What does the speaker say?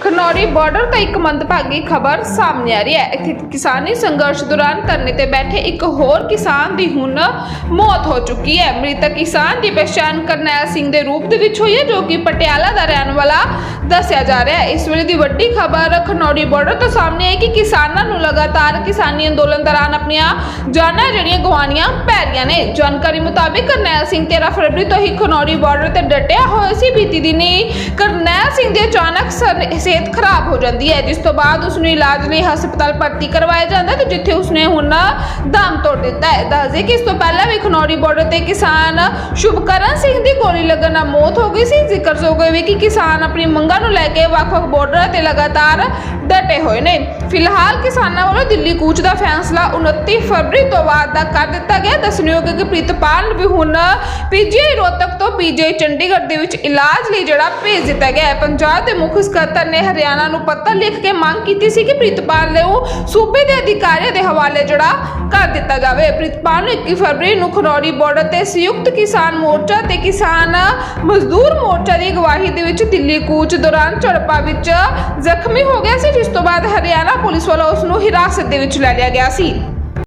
Khanauri border ਤੋਂ ਇੱਕ ਮੰਦਭਾਗੀ ਖਬਰ ਸਾਹਮਣੇ ਆ ਰਹੀ ਹੈ। ਇੱਥੇ ਕਿਸਾਨੀ ਸੰਘਰਸ਼ ਦੌਰਾਨ ਧਰਨੇ ਤੇ ਬੈਠੇ ਇੱਕ ਹੋਰ ਕਿਸਾਨ ਦੀ ਹੁਣ ਮੌਤ ਹੋ ਚੁੱਕੀ ਹੈ। ਮ੍ਰਿਤਕ ਕਿਸਾਨ ਦੀ ਪਛਾਣ ਕਰਨੈਲ ਸਿੰਘ ਦੇ ਰੂਪ ਦੇ ਵਿੱਚ ਹੋਈ ਹੈ, ਜੋ ਕਿ ਪਟਿਆਲਾ ਦਾ ਰਹਿਣ ਵਾਲਾ ਦੱਸਿਆ ਜਾ ਰਿਹਾ ਹੈ। ਇਸ ਵੇਲੇ ਦੀ ਵੱਡੀ ਖਬਰ ਖਨੌਰੀ ਬਾਰਡਰ ਤੋਂ ਸਾਹਮਣੇ ਆਈ ਕਿ ਕਿਸਾਨਾਂ ਨੂੰ ਲਗਾਤਾਰ ਕਿਸਾਨੀ ਅੰਦੋਲਨ ਦੌਰਾਨ ਆਪਣੀਆਂ ਜਾਨਾਂ ਜਿਹੜੀਆਂ ਗਵਾਉਣੀਆਂ ਪੈ ਰਹੀਆਂ ਨੇ। ਜਾਣਕਾਰੀ ਮੁਤਾਬਿਕ ਕਰਨੈਲ ਸਿੰਘ 13 ਫਰਵਰੀ ਤੋਂ ਹੀ ਖਨੌਰੀ ਬਾਰਡਰ ਤੇ ਡਟਿਆ ਹੋਇਆ ਸੀ। ਬੀਤੀ ਦਿਨੀ ਕਰਨੈਲ ਸਿੰਘ ਦੇ ਅਚਾਨਕ ਸਰ- ਸਿਹਤ ਖਰਾਬ ਹੋ ਜਾਂਦੀ ਹੈ, ਜਿਸ ਤੋਂ ਬਾਅਦ ਉਸ ਨੂੰ ਇਲਾਜ ਲਈ ਹਸਪਤਾਲ ਭਰਤੀ ਕਰਵਾਇਆ ਜਾਂਦਾ ਤੇ ਜਿੱਥੇ ਉਸਨੇ ਹੁਣ ਦਮ ਤੋੜ ਦਿੱਤਾ ਹੈ। ਦੱਸਦੇ ਕਿ ਇਸ ਤੋਂ ਪਹਿਲਾਂ ਵੀ ਖਨੌਰੀ ਬਾਰਡਰ ਤੇ ਕਿਸਾਨ ਸ਼ੁਭਕਰਨ ਸਿੰਘ ਦੀ ਗੋਲੀ ਲੱਗਣ ਨਾਲ ਮੌਤ ਹੋ ਗਈ ਸੀ। ਜ਼ਿਕਰਯੋਗ ਹੈ ਕਿ ਕਿਸਾਨ ਆਪਣੀ ਮੰਗਾਂ ਨੂੰ ਲੈ ਕੇ ਵੱਖ-ਵੱਖ ਬਾਰਡਰਾਂ ਤੇ ਲਗਾਤਾਰ ਡਟੇ ਹੋਏ ਨੇ। ਫਿਲਹਾਲ ਕਿਸਾਨਾਂ ਵੱਲੋਂ ਦਿੱਲੀ ਕੂਚ ਦਾ ਫੈਸਲਾ 29 ਫਰਵਰੀ ਤੋਂ ਬਾਅਦ ਦਾ ਕਰ ਦਿੱਤਾ ਗਿਆ। ਦੱਸਣਯੋਗ ਹੈ ਕਿ ਪ੍ਰੀਤਪਾਲ ਵੀ ਹੁਣ ਪੀਜੀਆਈ ਰੋਹਤਕ ਤੋਂ ਪੀਜੀਆਈ ਚੰਡੀਗੜ੍ਹ ਦੇ ਵਿੱਚ ਇਲਾਜ ਲਈ ਜਿਹੜਾ ਭੇਜ ਦਿੱਤਾ ਗਿਆ ਹੈ। ਪੰਜਾਬ ਦੇ ਮੁੱਖ ਸਕੱਤਰ ਨੇ ਹਰਿਆਣਾ ਨੂੰ ਪੱਤਰ ਲਿਖ ਕੇ ਮੰਗ ਕੀਤੀ ਸੀ ਕਿ ਪ੍ਰੀਤਪਾਲ ਨੂੰ ਸੂਬੇ ਦੇ ਅਧਿਕਾਰੀਆਂ ਦੇ ਹਵਾਲੇ ਜਿਹੜਾ ਕਰ ਦਿੱਤਾ ਜਾਵੇ। ਪ੍ਰੀਤਪਾਲ ਨੂੰ 21 ਫਰਵਰੀ ਨੂੰ ਖਨੌਰੀ ਬਾਰਡਰ ਤੇ ਸੰਯੁਕਤ ਕਿਸਾਨ ਮੋਰਚਾ ਤੇ ਕਿਸਾਨ ਮਜ਼ਦੂਰ ਮੋਰਚਾ ਦੀ ਅਗਵਾਈ ਦੇ ਵਿੱਚ ਦਿੱਲੀ ਕੂਚ ਦੌਰਾਨ ਝੜਪਾਂ ਵਿੱਚ ਜ਼ਖਮੀ ਹੋ ਗਿਆ ਸੀ, ਜਿਸ ਤੋਂ ਬਾਅਦ ਹਰਿਆਣਾ ਪੁਲਿਸ ਵੱਲੋਂ ਉਸ ਨੂੰ ਹਿਰਾਸਤ ਦੇ ਵਿੱਚ ਲੈ ਲਿਆ ਗਿਆ ਸੀ।